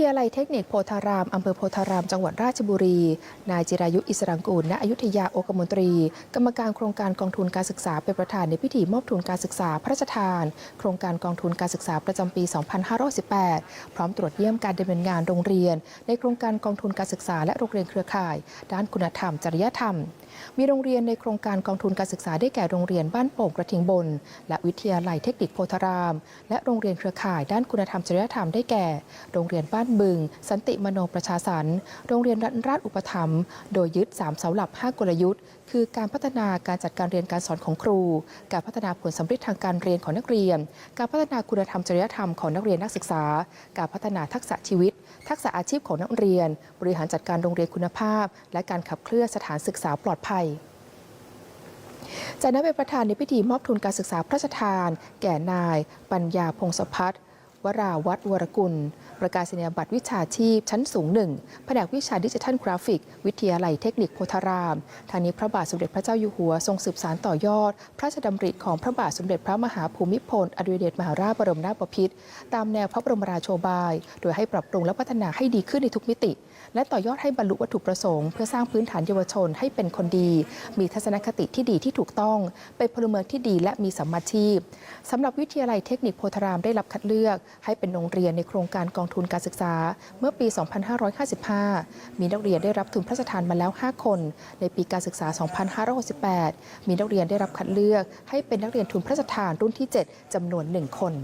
ทยาลัยเทคนิคโพธาราม อำเภอโพธาราม จังหวัดราชบุรี นายจิรายุอิสรังกูล ณ อยุธยาโอกมนตรี กรรมการโครงการกองทุนการศึกษาเป็นประธานในพิธีมอบทุนการศึกษาพระราชทาน โครงการกองทุนการศึกษาประจำปี 2518 พร้อมตรวจเยี่ยมการดำเนินงานโรงเรียน ในโครงการกองทุนการศึกษาและโรงเรียนเครือข่าย ด้านคุณธรรม จริยธรรม มีโรงเรียนในโครงการกองทุนการศึกษาได้แก่โรงเรียนบ้านโป่งกระทิงบน และวิทยาลัยเทคนิคโพธาราม และโรงเรียนเครือข่าย ด้านคุณธรรมจริยธรรมได้แก่ โรงเรียนบ้านบึง สันติมโนประชาสรรค์โรงเรียนรัตนราชอุปถัมภ์โดยยึด 3 เสาหลัก 5 กลยุทธ์ คือการพัฒนาการจัดการเรียนการสอนของครู การพัฒนาผลสำเร็จทางการเรียนของนักเรียน การพัฒนาคุณธรรมจริยธรรมของนักเรียนนักศึกษา การพัฒนาทักษะชีวิต ทักษะอาชีพของนักเรียน บริหารจัดการโรงเรียนคุณภาพ และการขับเคลื่อนสถานศึกษาปลอดภัยจากนั้นเป็นประธานในพิธีมอบทุนการศึกษาพระราชทาน แก่นาย ปัญญาพงศพัฒน์วราวัฒน์วรกุล ประกาศนียบัตรวิชาชีพ ชั้นสูงหนึ่งแผนกวิชาดิจิทัลกราฟิก วิทยาลัยเทคนิคโพธารามทางนี้พระบาทสมเด็จพระเจ้าอยู่หัวทรงสืบสารต่อยอด พระราชดำริของพระบาทสมเด็จพระมหาภูมิพลอดุลยเดชมหาราชบรมนาถบพิตรตามแนวพระบรมราโชบาย โดยให้ปรับปรุงและพัฒนาให้ดีขึ้นในทุกมิติ และต่อยอดให้บรรลุวัตถุประสงค์เพื่อสร้างพื้นฐานเยาวชนให้เป็นคนดี มีทัศนคติที่ดีที่ถูกต้อง เป็นพลเมืองที่ดีและมีสัมมาชีพสำหรับวิทยาลัยเทคนิคโพธารามได้รับคัดเลือก ให้เป็นโรงเรียนในโครงการกองทุนการศึกษาเมื่อปี 2555 มีนักเรียนได้รับทุนพระราชทานมาแล้ว 5 คน ในปีการศึกษา 2568 มีนักเรียนได้รับคัดเลือกให้เป็นนักเรียนทุนพระราชทานรุ่นที่ 7จำนวน 1 คน